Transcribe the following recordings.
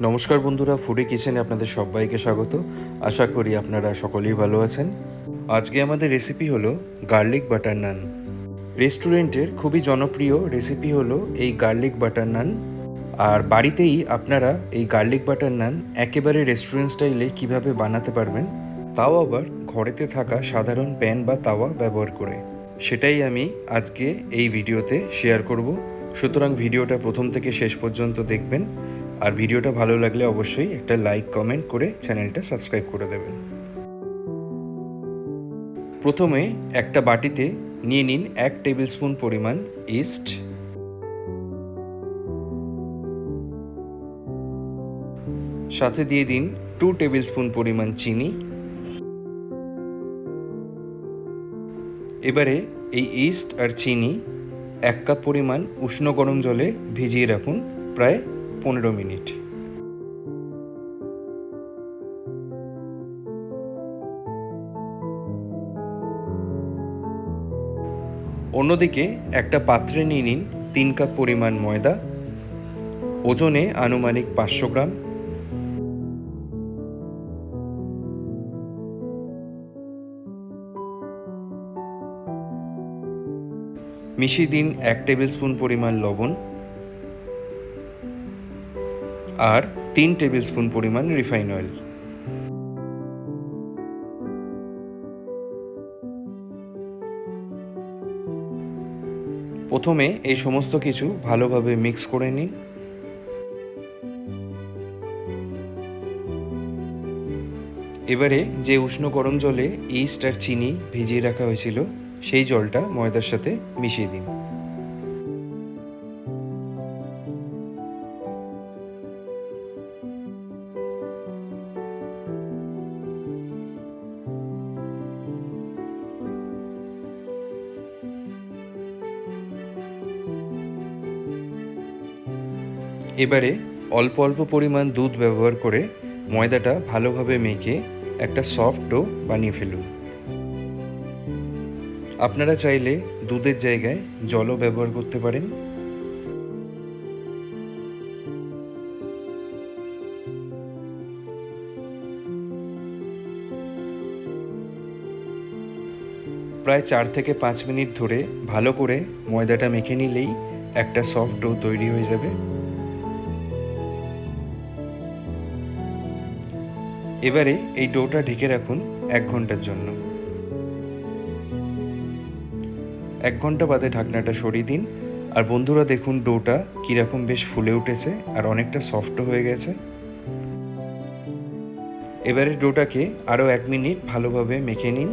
নমস্কার বন্ধুরা ফুডি কিচেনে আপনাদের সবাইকে স্বাগত। আশা করি আপনারা সকলেই ভালো আছেন। আজকে আমাদের রেসিপি হলো গার্লিক বাটার নান রেস্টুরেন্টের খুবই জনপ্রিয় রেসিপি হলো এই গার্লিক বাটার নান আর বাড়িতেই আপনারা এই গার্লিক বাটার নান একেবারে রেস্টুরেন্ট স্টাইলে কীভাবে বানাতে পারবেন, তাও আবার ঘরেতে থাকা সাধারণ প্যান বা তাওয়া ব্যবহার করে। সেটাই আমি আজকে এই ভিডিওতে শেয়ার করব। সুতরাং ভিডিওটা প্রথম থেকে শেষ পর্যন্ত দেখবেন। আর ভিডিওটা ভালো লাগলে অবশ্যই একটা লাইক কমেন্ট করে চ্যানেলটা সাবস্ক্রাইব করে দেবেন। প্রথমে একটা বাটিতে নিয়ে নিন এক টেবিল স্পুন পরিমাণ ইস্ট সাথে দিয়ে দিন টু টেবিল স্পুন পরিমাণ চিনি। এবারে এই ইস্ট আর চিনি এক কাপ পরিমাণ উষ্ণ গরম জলে ভিজিয়ে রাখুন, প্রায় পনেরো মিনিট। অন্যদিকে একটা পাত্রে নিয়ে নিন তিন কাপ পরিমাণ ময়দা, ওজনে আনুমানিক পাঁচশো গ্রাম। মিশিয়ে দিন এক টেবিল স্পুন পরিমাণ লবণ। আর তিন টেবিল স্পুন পরিমাণ রিফাইন অয়েল। প্রথমে এই সমস্ত কিছু ভালোভাবে মিক্স করে নিন। এবারে যে উষ্ণ গরম জলে ইস্ট আর চিনি ভিজিয়ে রাখা হয়েছিল, সেই জলটা ময়দার সাথে মিশিয়ে দিন। এবারে অল্প অল্প পরিমাণ দুধ ব্যবহার করে ময়দাটা ভালোভাবে মেখে একটা সফট ডো বানিয়ে ফেলুন। আপনারা চাইলে দুধের জায়গায় জলও ব্যবহার করতে পারেন। প্রায় চার থেকে পাঁচ মিনিট ধরে ভালো করে ময়দাটা মেখে নিলেই একটা সফট ডো তৈরি হয়ে যাবে। এবারে এই ডোটা ঢেকে রাখুন এক ঘণ্টার জন্য। এক ঘণ্টা বাদে ঢাকনাটা সরিয়ে দিন। আর বন্ধুরা দেখুন ডোটা কীরকম বেশ ফুলে উঠেছে আর অনেকটা সফটও হয়ে গেছে। এবারে ডোটাকে আরও এক মিনিট ভালোভাবে মেখে নিন।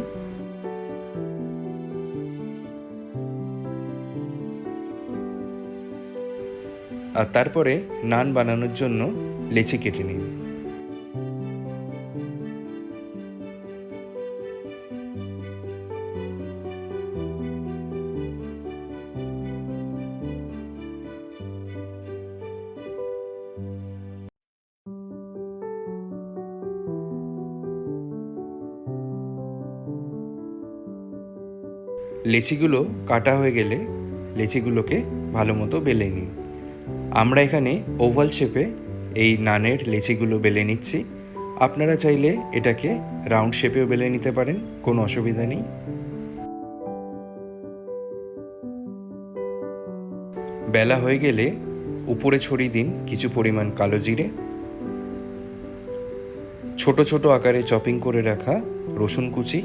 আর তারপরে নান বানানোর জন্য লেচি কেটে নিন। লেচিগুলো কাটা হয়ে গেলে লেচিগুলোকে ভালো মতো বেলে নিন আমরা এখানে ওভাল শেপে এই নানের লেচিগুলো বেলে নিচ্ছি। আপনারা চাইলে এটাকে রাউন্ড শেপেও বেলে নিতে পারেন, কোনো অসুবিধা নেই। বেলা হয়ে গেলে উপরে ছড়িয়ে দিন কিছু পরিমাণ কালো জিরে। ছোট ছোট আকারে চপিং করে রাখা রসুন কুচি।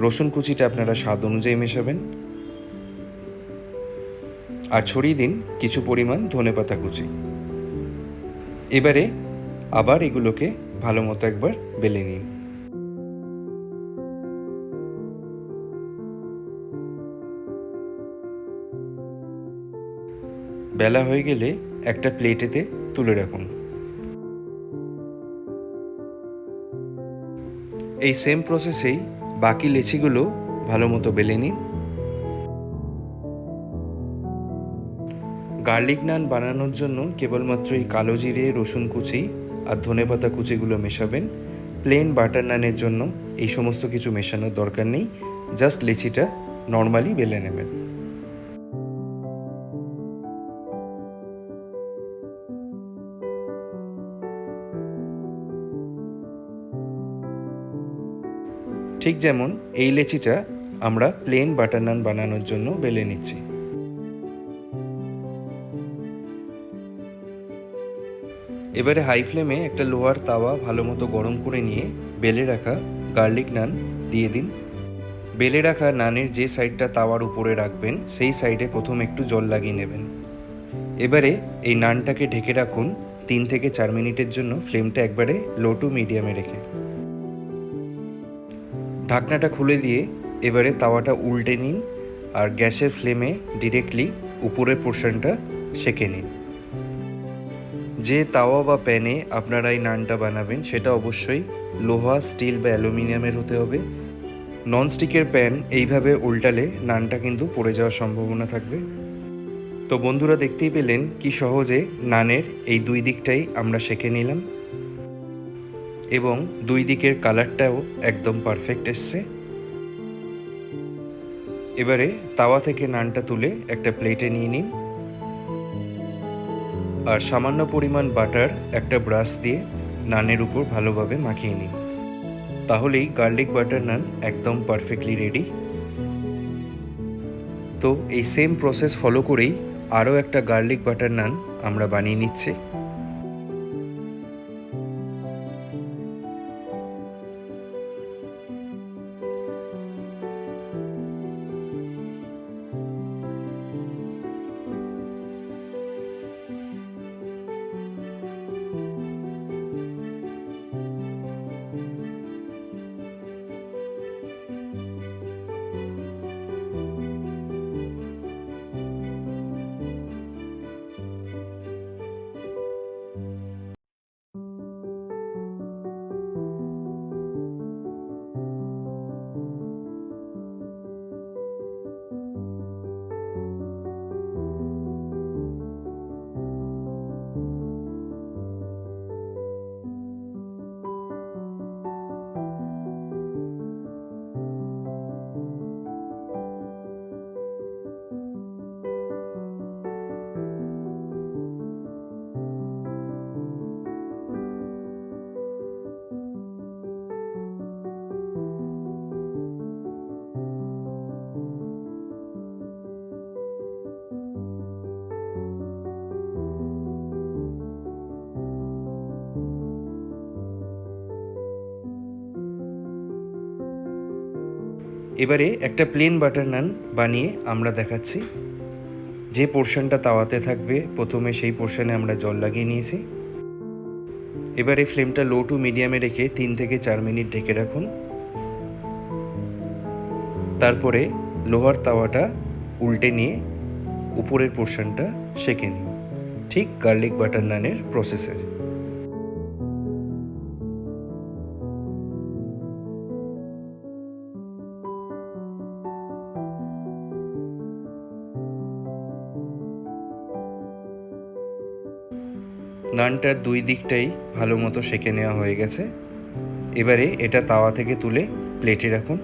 রসুন কুচিটা আপনারা স্বাদ অনুযায়ী মেশাবেন। আর ছড়িয়ে দিন কিছু পরিমাণ ধনেপাতা কুচি। এবারে আবার এগুলোকে ভালো মতো একবার বেলে নিন। বেলা হয়ে গেলে একটা প্লেটেতে তুলে রাখুন। এই সেম প্রসেসেই বাকি লেচিগুলো ভালো মতো বেলে নিন। গার্লিক নান বানানোর জন্য কেবলমাত্র এই কালো জিরে, রসুন কুচি আর ধনে পাতা কুচিগুলো মেশাবেন। প্লেন বাটার নানের জন্য এই সমস্ত কিছু মেশানোর দরকার নেই। জাস্ট লেচিটা নর্মালি বেলে নেবেন। ঠিক যেমন এই লেচিটা আমরা প্লেন বাটার নান বানানোর জন্য বেলে নিচ্ছি। এবারে হাই ফ্লেমে একটা লোহার তাওয়া ভালো মতো গরম করে নিয়ে বেলে রাখা গার্লিক নান দিয়ে দিন। বেলে রাখা নানের যে সাইডটা তাওয়ার উপরে রাখবেন, সেই সাইডে প্রথম একটু জল লাগিয়ে নেবেন। এবারে এই নানটাকে ঢেকে রাখুন তিন থেকে চার মিনিটের জন্য ফ্লেমটা একবারে লো টু মিডিয়ামে রেখে। ঢাকনাটা খুলে দিয়ে এবারে তাওয়াটা উল্টে নিন আর গ্যাসের ফ্লেমে ডিরেক্টলি উপরের পোর্শনটা সেঁকে নিন। যে তাওয়া বা প্যানে আপনারা এই নানটা বানাবেন, সেটা অবশ্যই লোহা, স্টিল বা অ্যালুমিনিয়ামের হতে হবে। ননস্টিকের প্যান এইভাবে উল্টালে নানটা কিন্তু পড়ে যাওয়ার সম্ভাবনা থাকবে। তো বন্ধুরা দেখতেই পেলেন কি সহজে নানের এই দুই দিকটাই আমরা সেঁকে নিলাম। এবং দুই দিকের কালারটাও একদম পারফেক্ট এসছে। এবারে তাওয়া থেকে নানটা তুলে একটা প্লেটে নিয়ে নিন। আর সামান্য পরিমাণ বাটার একটা ব্রাশ দিয়ে নানের উপর ভালোভাবে মাখিয়ে নিন। তাহলেই গার্লিক বাটার নান একদম পারফেক্টলি রেডি তো এই সেম প্রসেস ফলো করেই আরও একটা গার্লিক বাটার নান আমরা বানিয়ে নিচ্ছি। এবারে একটা প্লেন বাটার নান বানিয়ে আমরা দেখাচ্ছি। যে পোর্শনটা তাওয়াতে থাকবে, প্রথমে সেই পোর্শনে আমরা জল লাগিয়ে নিয়েছি। এবারে ফ্লেমটা লো টু মিডিয়ামে রেখে তিন থেকে চার মিনিট ঢেকে রাখুন। তারপরে লোহার তাওয়াটা উল্টে নিয়ে উপরের পোর্শনটা সেঁকে নিন। ঠিক গার্লিক বাটার নানের প্রসেসের নানটার দুই দিকটাই ভালো মতো সেঁকে নেওয়া হয়ে গেছে। এবারে এটা তাওয়া থেকে তুলে প্লেটে রাখুন।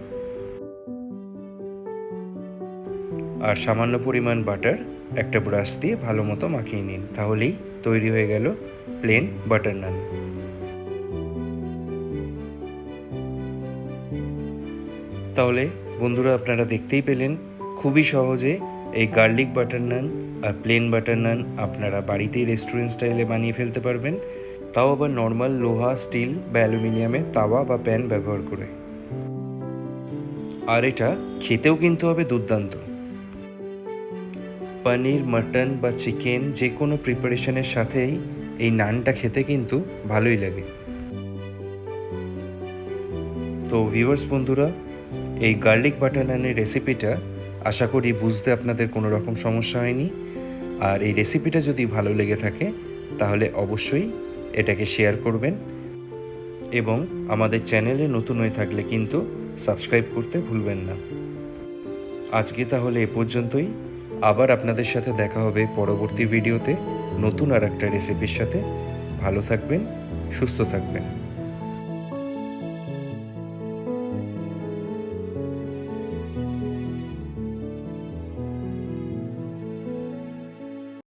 আর সামান্য পরিমাণ বাটার, একটা ব্রাশ দিয়ে ভালো মতো মাখিয়ে নিন। তাহলেই তৈরি হয়ে গেল প্লেন বাটার নান। তাহলে বন্ধুরা আপনারা দেখতেই পেলেন, খুবই সহজে এই গার্লিক বাটার নান আর প্লেন বাটার নান আপনারা বাড়িতেই রেস্টুরেন্ট স্টাইলে বানিয়ে ফেলতে পারবেন। তাও আবার নর্মাল লোহা স্টিল বা অ্যালুমিনিয়ামে তাওয়া বা প্যান ব্যবহার করে। আর এটা খেতেও কিন্তু হবে দুর্দান্ত। পনির, মাটন বা চিকেন যে কোনো প্রিপারেশনের সাথেই এই নানটা খেতে কিন্তু ভালোই লাগে। তো ভিউয়ার্স বন্ধুরা, এই গার্লিক বাটার নানের রেসিপিটা আশা করি বুঝতে আপনাদের কোনো রকম সমস্যা হয়নি। আর এই রেসিপিটা যদি ভালো লেগে থাকে, তাহলে অবশ্যই এটাকে শেয়ার করবেন। এবং আমাদের চ্যানেলে নতুন হয়ে থাকলে কিন্তু সাবস্ক্রাইব করতে ভুলবেন না। আজকে তাহলে এ পর্যন্তই। আবার আপনাদের সাথে দেখা হবে পরবর্তী ভিডিওতে নতুন আর একটা রেসিপির সাথে। ভালো থাকবেন, সুস্থ থাকবেন।